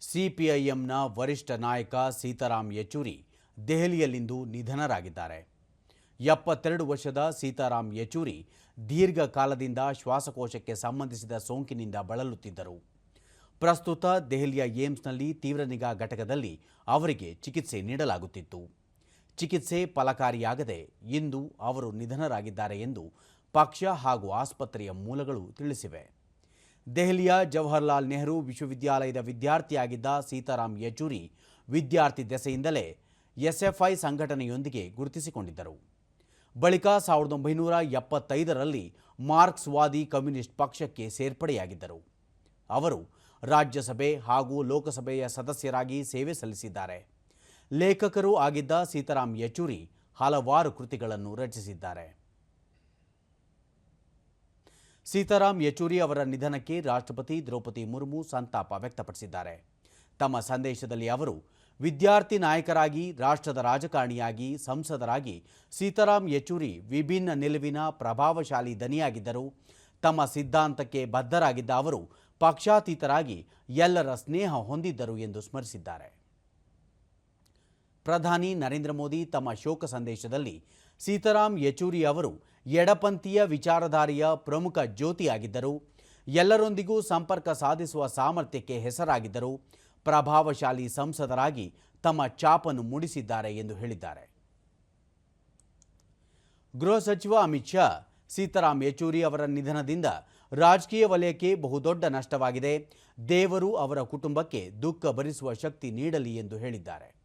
ಸಿಪಿಐಎಂನ ವರಿಷ್ಠ ನಾಯಕ ಸೀತಾರಾಮ್ ಯೆಚೂರಿ ದೆಹಲಿಯಲ್ಲಿಂದು ನಿಧನರಾಗಿದ್ದಾರೆ. ಎಪ್ಪತ್ತೆರಡು ವರ್ಷದ ಸೀತಾರಾಮ್ ಯೆಚೂರಿ ದೀರ್ಘಕಾಲದಿಂದ ಶ್ವಾಸಕೋಶಕ್ಕೆ ಸಂಬಂಧಿಸಿದ ಸೋಂಕಿನಿಂದ ಬಳಲುತ್ತಿದ್ದರು. ಪ್ರಸ್ತುತ ದೆಹಲಿಯ ಏಮ್ಸ್ನಲ್ಲಿ ತೀವ್ರ ನಿಗಾ ಘಟಕದಲ್ಲಿ ಅವರಿಗೆ ಚಿಕಿತ್ಸೆ ನೀಡಲಾಗುತ್ತಿತ್ತು. ಚಿಕಿತ್ಸೆ ಫಲಕಾರಿಯಾಗದೆ ಇಂದು ಅವರು ನಿಧನರಾಗಿದ್ದಾರೆ ಎಂದು ಪಕ್ಷ ಹಾಗೂ ಆಸ್ಪತ್ರೆಯ ಮೂಲಗಳು ತಿಳಿಸಿವೆ. ದೆಹಲಿಯ ಜವಾಹರ್ಲಾಲ್ ನೆಹರು ವಿಶ್ವವಿದ್ಯಾಲಯದ ವಿದ್ಯಾರ್ಥಿಯಾಗಿದ್ದ ಸೀತಾರಾಮ್ ಯೆಚೂರಿ ವಿದ್ಯಾರ್ಥಿ ದೆಸೆಯಿಂದಲೇ ಎಸ್ಎಫ್ಐ ಸಂಘಟನೆಯೊಂದಿಗೆ ಗುರುತಿಸಿಕೊಂಡಿದ್ದರು. ಬಳಿಕ ಸಾವಿರದ ಒಂಬೈನೂರ ಎಪ್ಪತ್ತೈದರಲ್ಲಿ ಮಾರ್ಕ್ಸ್ವಾದಿ ಕಮ್ಯುನಿಸ್ಟ್ ಪಕ್ಷಕ್ಕೆ ಸೇರ್ಪಡೆಯಾಗಿದ್ದರು. ಅವರು ರಾಜ್ಯಸಭೆ ಹಾಗೂ ಲೋಕಸಭೆಯ ಸದಸ್ಯರಾಗಿ ಸೇವೆ ಸಲ್ಲಿಸಿದ್ದಾರೆ. ಲೇಖಕರೂ ಆಗಿದ್ದ ಸೀತಾರಾಮ್ ಯೆಚೂರಿ ಹಲವಾರು ಕೃತಿಗಳನ್ನು ರಚಿಸಿದ್ದಾರೆ. ಸೀತಾರಾಮ್ ಯೆಚೂರಿ ಅವರ ನಿಧನಕ್ಕೆ ರಾಷ್ಟ್ರಪತಿ ದ್ರೌಪದಿ ಮುರ್ಮು ಸಂತಾಪ ವ್ಯಕ್ತಪಡಿಸಿದ್ದಾರೆ. ತಮ್ಮ ಸಂದೇಶದಲ್ಲಿ ಅವರು, ವಿದ್ಯಾರ್ಥಿ ನಾಯಕರಾಗಿ, ರಾಷ್ಟ್ರದ ರಾಜಕಾರಣಿಯಾಗಿ, ಸಂಸದರಾಗಿ ಸೀತಾರಾಮ್ ಯೆಚೂರಿ ವಿಭಿನ್ನ ನಿಲುವಿನ ಪ್ರಭಾವಶಾಲಿ ದನಿಯಾಗಿದ್ದರು. ತಮ್ಮ ಸಿದ್ಧಾಂತಕ್ಕೆ ಬದ್ಧರಾಗಿದ್ದ ಅವರು ಪಕ್ಷಾತೀತರಾಗಿ ಎಲ್ಲರ ಸ್ನೇಹ ಹೊಂದಿದ್ದರು ಎಂದು ಸ್ಮರಿಸಿದ್ದಾರೆ. ಪ್ರಧಾನಿ ನರೇಂದ್ರ ಮೋದಿ ತಮ್ಮ ಶೋಕ ಸಂದೇಶದಲ್ಲಿ ಸೀತಾರಾಮ್ ಯೆಚೂರಿ ಅವರು ಎಡಪಂಥೀಯ ವಿಚಾರಧಾರೆಯ ಪ್ರಮುಖ ಜ್ಯೋತಿಯಾಗಿದ್ದರು. ಎಲ್ಲರೊಂದಿಗೂ ಸಂಪರ್ಕ ಸಾಧಿಸುವ ಸಾಮರ್ಥ್ಯಕ್ಕೆ ಹೆಸರಾಗಿದ್ದರು. ಪ್ರಭಾವಶಾಲಿ ಸಂಸದರಾಗಿ ತಮ್ಮ ಚಾಪನ್ನು ಮೂಡಿಸಿದ್ದಾರೆ ಎಂದು ಹೇಳಿದ್ದಾರೆ. ಗೃಹ ಸಚಿವ ಅಮಿತ್ ಶಾ, ಸೀತಾರಾಮ್ ಯೆಚೂರಿ ಅವರ ನಿಧನದಿಂದ ರಾಜಕೀಯ ವಲಯಕ್ಕೆ ಬಹುದೊಡ್ಡ ನಷ್ಟವಾಗಿದೆ. ದೇವರು ಅವರ ಕುಟುಂಬಕ್ಕೆ ದುಃಖ ಭರಿಸುವ ಶಕ್ತಿ ನೀಡಲಿ ಎಂದು ಹೇಳಿದ್ದಾರೆ.